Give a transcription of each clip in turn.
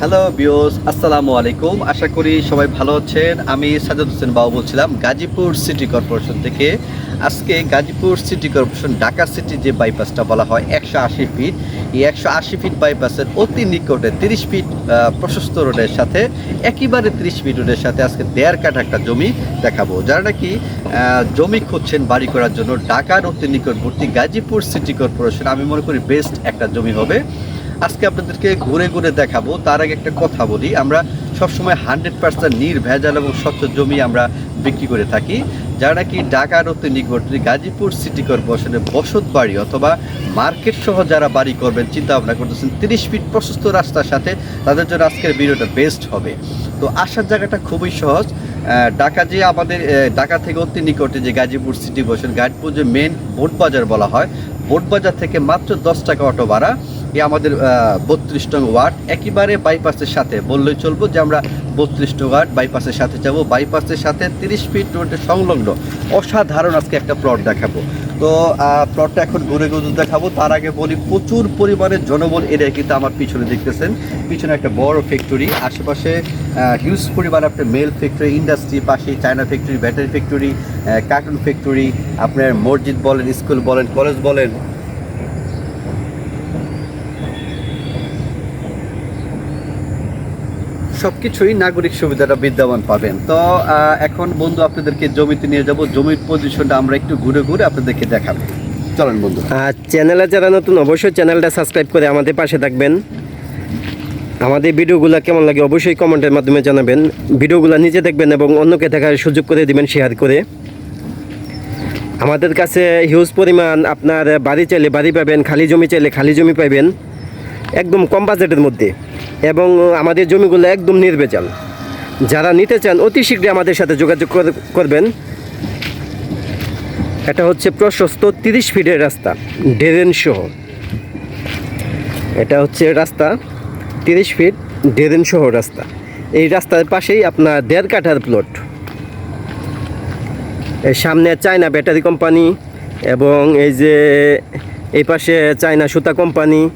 Hello বিওস আসসালামু আলাইকুম আশা করি সবাই ভালো আছেন। আমি সাজাদ হোসেন বাবু বলছিলাম, গাজীপুর সিটি কর্পোরেশন থেকে। আজকে Gazipur city corporation, Dhaka city যে বাইপাসটা বলা হয়, একশো আশি ফিট এই একশো আশি ফিট বাইপাসের অতি নিকটে তিরিশ ফিট প্রশস্ত রোডের সাথে, একেবারে তিরিশ ফিট রোডের সাথে আজকে দেড় কাঠা একটা জমি দেখাবো। যারা নাকি জমি খুঁজছেন বাড়ি করার জন্য, ঢাকার অতি নিকটবর্তী গাজীপুর সিটি কর্পোরেশন, আমি মনে করি বেস্ট একটা জমি হবে। আজকে আপনাদেরকে ঘুরে ঘুরে দেখাবো। তার আগে একটা কথা বলি, আমরা সবসময় হান্ড্রেড পার্সেন্ট নির্ভেজাল এবং স্বচ্ছ জমি আমরা বিক্রি করে থাকি। যারা নাকি ঢাকার অতি নিকটবর্তী গাজীপুর সিটি কর্পোরেশনের বসত বাড়ি অথবা মার্কেট সহ যারা বাড়ি করবেন চিন্তা ভাবনা করতেছেন, তিরিশ ফিট প্রশস্ত রাস্তার সাথে তাদের জন্য আজকের ভিডিওটা বেস্ট হবে। তো আসার জায়গাটা খুবই সহজ। ঢাকা যে আমাদের ঢাকা থেকে অতি নিকটে যে গাজীপুর সিটি বসেন গাজীপুর যে মেন বোট বাজার বলা হয় বোট বাজার থেকে মাত্র দশ টাকা অটো ভাড়া। এ আমাদের বত্রিশ টং ওয়ার্ড। একেবারে বাইপাসের সাথে বললেই চলবো যে আমরা বত্রিশ টং ওয়ার্ড বাইপাসের সাথে যাব। বাইপাসের সাথে তিরিশ ফিট রোডের সংলগ্ন অসাধারণ আজকে একটা প্লট দেখাবো। তো প্লটটা এখন ঘুরে ঘুরে দেখাবো। তার আগে বলি, প্রচুর পরিমাণে জনবল এরিয়া কিন্তু আমার পিছনে দেখতেছেন। পিছনে একটা বড় ফ্যাক্টরি আশেপাশে হিউজ পরিমাণ আপনার মেল ফ্যাক্টরি ইন্ডাস্ট্রি পাশে China factory battery factory carton factory আপনার মসজিদ বলেন স্কুল বলেন কলেজ বলেন সবকিছুই নাগরিক সুবিধাটা বিদ্যমান পাবেন। তো এখন বন্ধু আপনাদেরকে জমিতে নিয়ে যাব। জমির পজিশনটা আমরা একটু ঘুরে ঘুরে আপনাদেরকে দেখাবো। চলেন বন্ধু। আর চ্যানেলে যারা নতুন, অবশ্যই চ্যানেলটা সাবস্ক্রাইব করে আমাদের পাশে থাকবেন। আমাদের ভিডিওগুলো কেমন লাগে অবশ্যই কমেন্টের মাধ্যমে জানাবেন। ভিডিওগুলো নিজে দেখবেন এবং অন্যকে দেখার সুযোগ করে দিবেন শেয়ার করে। আমাদের কাছে হিউজ পরিমাণ আপনার বাড়ি চাইলে বাড়ি পাবেন, খালি জমি চাইলে খালি জমি পাবেন একদম কম বাজেটের মধ্যে। এবং আমাদের জমিগুলো একদম নির্বেচাল যারা নিতে চান, অতি শীঘ্রই আমাদের সাথে যোগাযোগ কর- করবেন। এটা হচ্ছে প্রশস্ত তিরিশ ফিটের রাস্তা, ডেরেন সহ। এটা হচ্ছে রাস্তা, তিরিশ ফিট ডেরেন সহ রাস্তা। এই রাস্তার পাশেই আপনার দেড় কাঠার প্লট এর সামনে চায়না ব্যাটারি কোম্পানি এবং এই যে, এই পাশে চায়না সুতা কোম্পানি।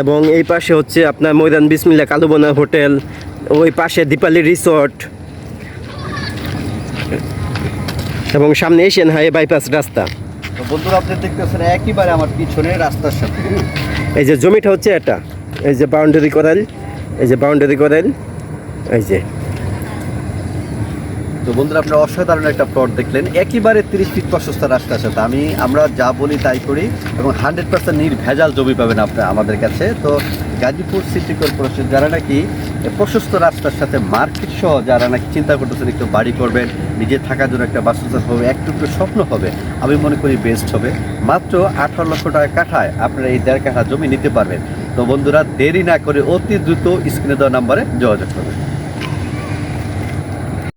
এবং এই পাশে হচ্ছে আপনার ময়দান বিসমিল্লা কালুবনা হোটেল ওই পাশে দীপালি রিসর্ট এবং সামনে এশিয়ান হাই বাইপাস রাস্তা। তো বন্ধুরা আপনি দেখতেছেন একইবারে আমার পিছনে রাস্তার সাথে। এই যে জমিটা হচ্ছে এটা এই যে বাউন্ডারি করাল এই যে বাউন্ডারি করাল এই যে। তো বন্ধুরা, আপনারা অসাধারণ একটা প্লট দেখলেন। একেবারে তিরিশ ফিট প্রশস্ত রাস্তার সাথে আমি, আমরা যা বলি তাই করি এবং হান্ড্রেড পার্সেন্ট নির্ভেজাল জমি পাবেন আপনার আমাদের কাছে। তো গাজীপুর সিটি কর্পোরেশন যারা নাকি প্রশস্ত রাস্তার সাথে মার্কেট সহ যারা নাকি চিন্তা করতেছেন একটু বাড়ি করবেন, নিজে থাকার জন্য একটা বাসস্থান হবে একটু স্বপ্ন হবে, আমি মনে করি বেস্ট হবে। মাত্র আঠারো লক্ষ টাকা কাঠায় আপনারা এই দেড় কাঠা জমি নিতে পারবেন। তো বন্ধুরা, দেরি না করে অতি দ্রুত স্ক্রিনে দেওয়া নাম্বারে যোগাযোগ করবেন